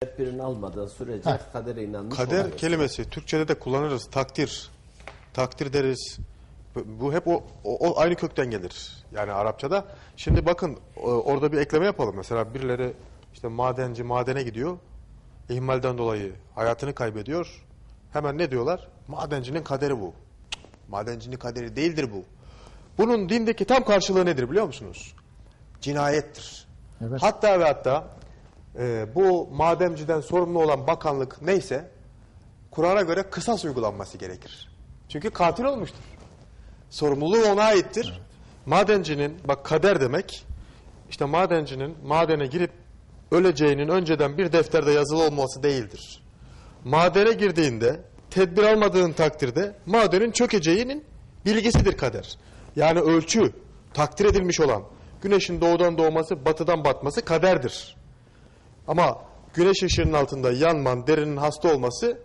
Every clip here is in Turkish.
tedbirini almadığı sürece Heh. kadere inanmış Kader olamaz. kelimesi Türkçe'de de kullanırız. Takdir. Takdir deriz. Bu- Bu hep o, o, o aynı kökten gelir. Yani Arapçada. Şimdi bakın orada bir ekleme yapalım. Mesela birileri işte madenci madene gidiyor. İhmalden dolayı hayatını kaybediyor. Hemen ne diyorlar? Madencinin kaderi bu. Cık, Madencinin kaderi değildir bu. Bunun dindeki tam karşılığı nedir biliyor musunuz? Cinayettir. Evet. Hatta ve hatta e, bu madenciden sorumlu olan bakanlık neyse Kur'an'a göre kısas uygulanması gerekir. Çünkü katil olmuştur. Sorumluluğu ona aittir. Madencinin, bak kader demek, işte madencinin madene girip öleceğinin önceden bir defterde yazılı olması değildir. Madene girdiğinde, tedbir almadığın takdirde madenin çökeceğinin bilgisidir kader. Yani ölçü, takdir edilmiş olan, güneşin doğudan doğması, batıdan batması kaderdir. Ama güneş ışığının altında yanman, derinin hasta olması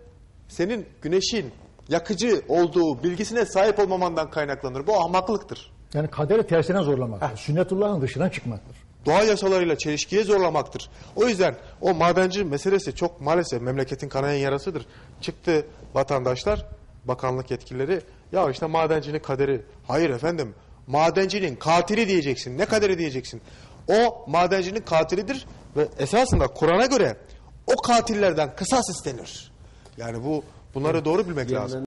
senin güneşin yakıcı olduğu bilgisine sahip olmamandan kaynaklanır. Bu ahmaklıktır. Yani kaderi tersine zorlamaktır. Sünnetullah'ın dışına çıkmaktır. Doğa yasalarıyla çelişkiye zorlamaktır. O yüzden o madenci meselesi çok maalesef memleketin kanayan yarasıdır. Çıktı vatandaşlar, bakanlık yetkilileri, ya işte madencinin kaderi. Hayır efendim, madencinin katili diyeceksin. Ne kaderi diyeceksin? O madencinin katilidir ve esasında Kur'an'a göre o katillerden kısas istenir. Yani bu bunları doğru bilmek lazım.